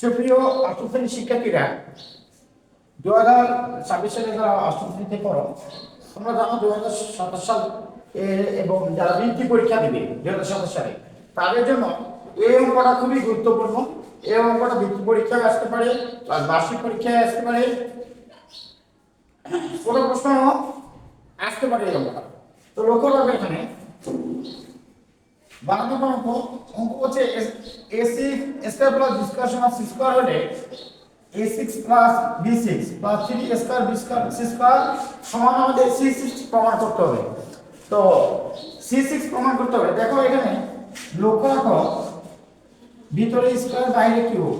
সুপ্রিয় অষ্টম শ্রেণির শিক্ষার্থীরা দু হাজার ছাব্বিশ সালে যারা অষ্টম শ্রেণীতে পড়ো তোমরা জানো দু হাজার সাতাশ সাল এবং যারা বৃত্তি পরীক্ষা দিবে দু হাজার সাতাশ সালে, তাদের জন্য এই অঙ্কটা খুবই গুরুত্বপূর্ণ। এই অঙ্কটা বৃত্তি পরীক্ষায় আসতে পারে বার্ষিক পরীক্ষায় আসতে পারে। কোনো প্রশ্ন আসতে পারে এই অঙ্কটা। তো লক্ষ্য রাখবে এখানে। নম্বর অঙ্ক অঙ্ক হচ্ছে AC square plus B square সমান সি স্কোয়ার হলে A six plus B six plus three square B square C square সমান আমাদের সি সিক্স প্রমাণ করতে হবে। তো সি সিক্স প্রমাণ করতে হবে। দেখো এখানে লক্ষ্য রাখো, ভিতরে স্কোয়ার বাইরে কিউব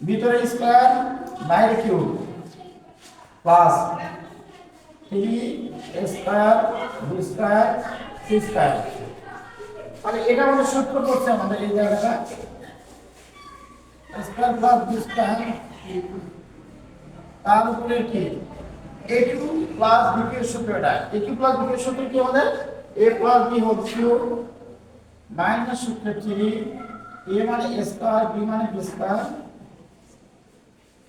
ভিতরে স্কোয়ার বাইরে cube plus three square B square C square মানে এটা আমাদের সূত্র করছে আমাদের এই জায়গাটা। তার উপরে কি? এ মানে স্কয়ার বি মানে বি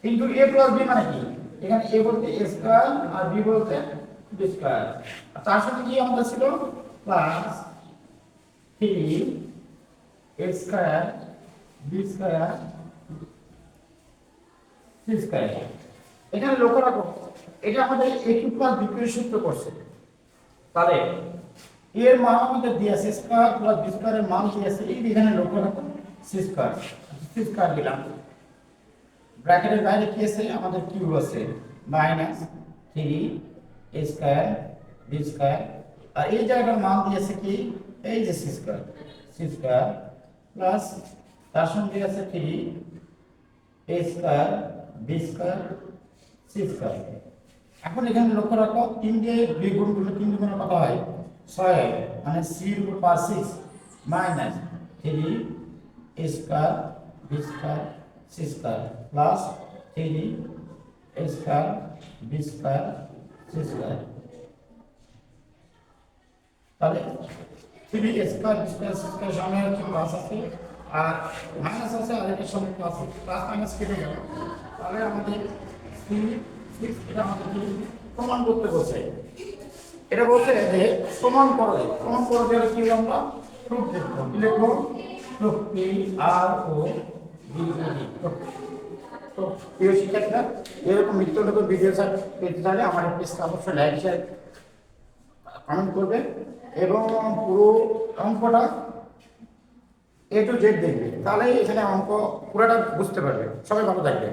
কিন্তু এ প্লাস বি মানে কি? এখানে এ বলতে স্কয়ার আর বি তার সাথে কি আমাদের ছিল? Plus three A square B square C square এখানে লক্ষ্য রাখো, এটা আমাদের এ কিউ প্লাস বি সূত্র করছে। তাহলে এর মান আমাদের দিয়েছে স্কয়ার প্লাস বি স্কয়ারের মান দিয়েছে এই এখানে লক্ষ্য রাখো সি স্কয়ার সি স্কয়ার দিলাম। ব্র্যাকেটের বাইরে কি আছে? আমাদের কিউব আছে minus three A square B square আর এই জায়গার মান দিয়েছে কি? এই যে C square C square plus তার সঙ্গে আছে three A square B square C square এখন এখানে লক্ষ্য রাখো, তিন দিয়ে দুই গুণ করলে তিন দুগুণে কত হয়? ছয়। মানে সি উপর পাঁচ six minus three A square B square C square plus three A square B square C square তাহলে থ্রি স্কয়ার স্কয়ার স্কয়ার সামনে হচ্ছে আছে আর মাইনাস আছে আর এটার সঙ্গে প্লাস প্লাস মাইনাস কেটে গেল তাহলে আমাদের থ্রি এটা আমাদের প্রমাণ করতে বলছে এটা বলছে যে প্রমাণ করো প্রমাণ করো গেলে কি আমরা প্রুফ লিখব কি লিখব প্রুফ পি আর ও তো প্রিয় শিক্ষার্থীরা এরকম নিত্য নতুন ভিডিও পেতে চাইলে আমার পেজটা অবশ্যই লাইক শেয়ার কমেন্ট করবে এবং পুরো অঙ্কটা এ টু জেড দেখবে। তাহলে এখানে অঙ্ক পুরোটা বুঝতে পারবে। সবাই ভালো থাকবে